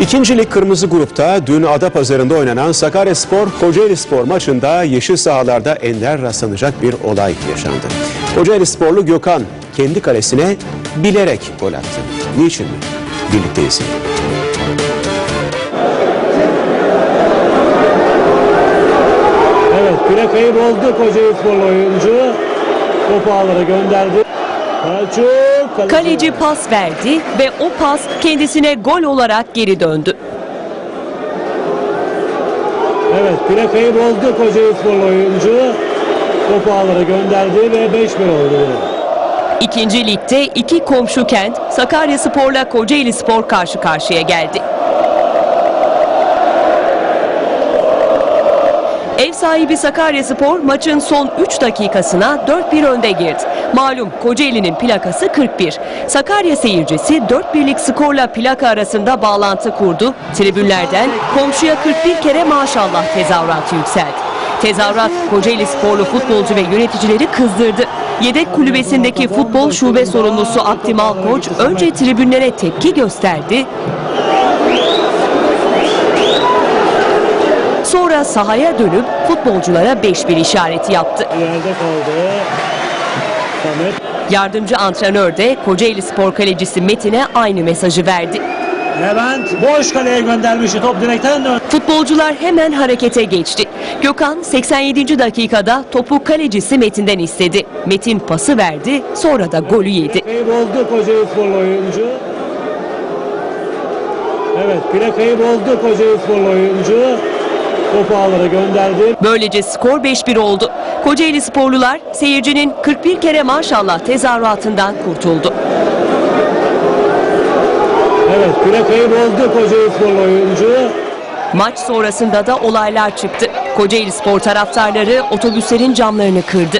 İkinci lig kırmızı grupta dün Adapazarı'nda oynanan Sakaryaspor Kocaeli Spor maçında yeşil sahalarda ender rastlanacak bir olay yaşandı. Kocaeli Sporlu Gökhan kendi kalesine bilerek gol attı. Niçin mi? Birlikte izleyelim. Evet plakayı bozdu Kocaeli Sporlu oyuncu. Topu ağlara gönderdi. Selçuk. Kaleci pas verdi ve o pas kendisine gol olarak geri döndü. Evet plakayı bozdu Kocaeli Sporlu oyuncu. Topu ağlara gönderdi ve 5-1 oldu. İkinci ligde iki komşu kent Sakaryaspor'la Kocaeli Spor karşı karşıya geldi. Sahibi Sakaryaspor maçın son 3 dakikasına 4-1 önde girdi. Malum Kocaeli'nin plakası 41. Sakarya seyircisi 4-1'lik skorla plaka arasında bağlantı kurdu. Tribünlerden komşuya 41 kere maşallah tezahüratı yükseldi. Tezahürat Kocaeli sporlu futbolcu ve yöneticileri kızdırdı. Yedek kulübesindeki futbol şube sorumlusu Aktimal Koç önce tribünlere tepki gösterdi. Sonra sahaya dönüp futbolculara 5-1 işareti yaptı. Yardımcı antrenör de Kocaeli Spor kalecisi Metin'e aynı mesajı verdi. Levent boş kaleye göndermişti. Top direkten döndü. Futbolcular hemen harekete geçti. Gökhan 87. dakikada topu kalecisi Metin'den istedi. Metin pası verdi, sonra da golü yedi. Plakayı bozdu Kocaeli Sporlu oyuncu. Evet plakayı bozdu Kocaeli Sporlu oyuncu. Topu ağlara gönderdi. Böylece skor 5-1 oldu. Kocaeli sporlular seyircinin 41 kere maşallah tezahüratından kurtuldu. Evet plakayı bozdu Kocaeli Sporlu oyuncu. Maç sonrasında da olaylar çıktı. Kocaeli spor taraftarları otobüslerin camlarını kırdı.